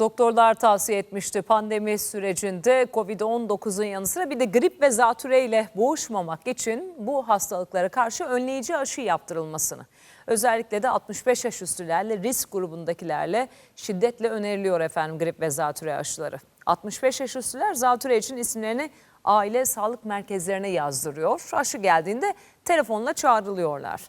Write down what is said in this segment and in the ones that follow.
Doktorlar tavsiye etmişti pandemi sürecinde Covid-19'un yanı sıra bir de grip ve zatüre ile boğuşmamak için bu hastalıklara karşı önleyici aşı yaptırılmasını. Özellikle de 65 yaş üstülerle risk grubundakilerle şiddetle öneriliyor efendim grip ve zatüre aşıları. 65 yaş üstüler zatüre için isimlerini aile sağlık merkezlerine yazdırıyor. Aşı geldiğinde telefonla çağrılıyorlar.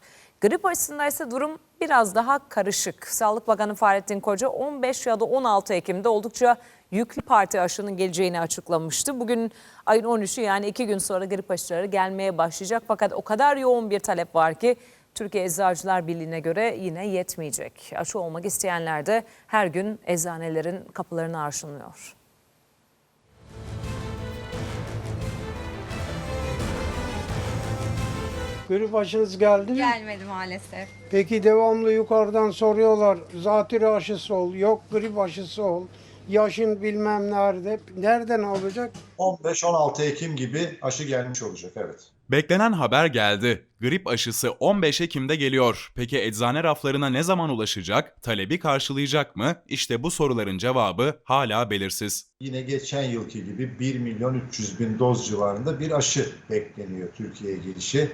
Grip aşısında ise durum biraz daha karışık. Sağlık Bakanı Fahrettin Koca 15 ya da 16 Ekim'de oldukça yüklü parti aşının geleceğini açıklamıştı. Bugün ayın 13'ü yani iki gün sonra grip aşıları gelmeye başlayacak. Fakat o kadar yoğun bir talep var ki Türkiye Eczacılar Birliği'ne göre yine yetmeyecek. Aşı olmak isteyenler de her gün eczanelerin kapılarını arşınlıyor. Grip aşınız geldi mi? Gelmedi maalesef. Peki devamlı yukarıdan soruyorlar. Zatürre aşısı ol, yok grip aşısı ol. Yaşın bilmem nerede. Nereden olacak? 15-16 Ekim gibi aşı gelmiş olacak evet. Beklenen haber geldi. Grip aşısı 15 Ekim'de geliyor. Peki eczane raflarına ne zaman ulaşacak? Talebi karşılayacak mı? İşte bu soruların cevabı hala belirsiz. Yine geçen yılki gibi 1 milyon 300 bin doz civarında bir aşı bekleniyor Türkiye'ye gelişi.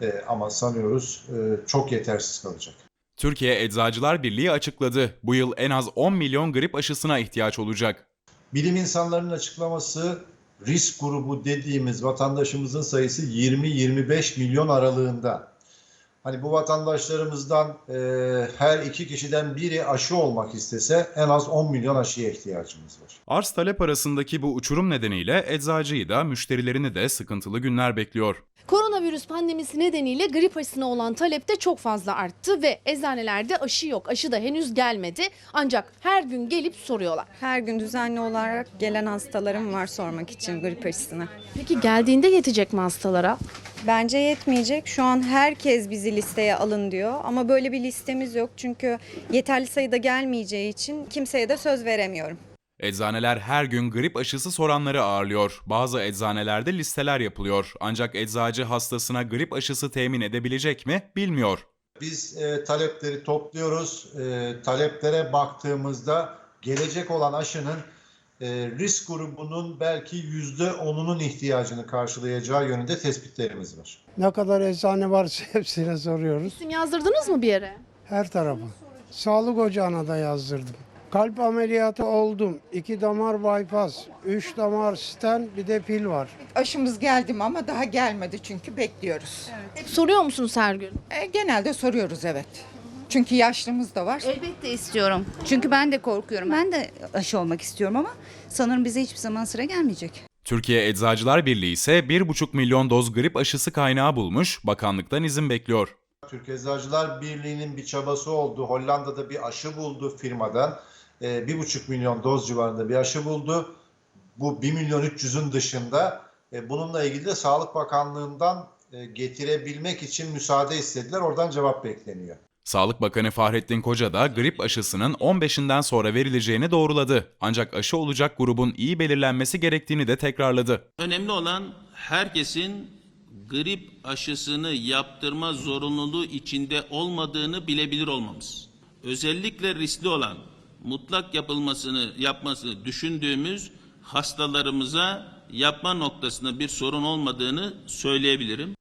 Ee, ama sanıyoruz e, çok yetersiz kalacak. Türkiye Eczacılar Birliği açıkladı. Bu yıl en az 10 milyon grip aşısına ihtiyaç olacak. Bilim insanlarının açıklaması risk grubu dediğimiz vatandaşımızın sayısı 20-25 milyon aralığında. Hani bu vatandaşlarımızdan e, her iki kişiden biri aşı olmak istese en az 10 milyon aşıya ihtiyacımız var. Arz talep arasındaki bu uçurum nedeniyle eczacıyı da müşterilerini de sıkıntılı günler bekliyor. Koronavirüs pandemisi nedeniyle grip aşısına olan talep de çok fazla arttı ve eczanelerde aşı yok. Aşı da henüz gelmedi ancak her gün gelip soruyorlar. Her gün düzenli olarak gelen hastalarım var sormak için grip aşısına. Peki geldiğinde yetecek mi hastalara? Bence yetmeyecek. Şu an herkes bizi listeye alın diyor ama böyle bir listemiz yok. Çünkü yeterli sayıda gelmeyeceği için kimseye de söz veremiyorum. Eczaneler her gün grip aşısı soranları ağırlıyor. Bazı eczanelerde listeler yapılıyor. Ancak eczacı hastasına grip aşısı temin edebilecek mi bilmiyor. Biz e, talepleri topluyoruz. E, taleplere baktığımızda gelecek olan aşının e, risk grubunun belki yüzde onunun ihtiyacını karşılayacağı yönünde tespitlerimiz var. Ne kadar eczane varsa hepsine soruyoruz. İsim yazdırdınız mı bir yere? Her tarafa. Sağlık ocağına da yazdırdım. Kalp ameliyatı oldum. İki damar bypass, üç damar stent, bir de pil var. Aşımız geldi mi ama daha gelmedi çünkü bekliyoruz. Hep soruyor musunuz her gün? E, genelde soruyoruz evet. Çünkü yaşlımız da var. Elbette istiyorum. Çünkü ben de korkuyorum. Ben de aşı olmak istiyorum ama sanırım bize hiçbir zaman sıra gelmeyecek. Türkiye Eczacılar Birliği ise 1,5 milyon doz grip aşısı kaynağı bulmuş, bakanlıktan izin bekliyor. Türk Eczacılar Birliği'nin bir çabası oldu. Hollanda'da bir aşı buldu firmadan. E, bir buçuk milyon doz civarında bir aşı buldu. Bu 1 milyon 300'ün dışında e, bununla ilgili de Sağlık Bakanlığı'ndan e, getirebilmek için müsaade istediler. Oradan cevap bekleniyor. Sağlık Bakanı Fahrettin Koca da grip aşısının 15'inden sonra verileceğini doğruladı. Ancak aşı olacak grubun iyi belirlenmesi gerektiğini de tekrarladı. Önemli olan herkesin grip aşısını yaptırma zorunluluğu içinde olmadığını bilebilir olmamız. Özellikle riskli olan mutlak yapılmasını yapmasını düşündüğümüz hastalarımıza yapma noktasında bir sorun olmadığını söyleyebilirim.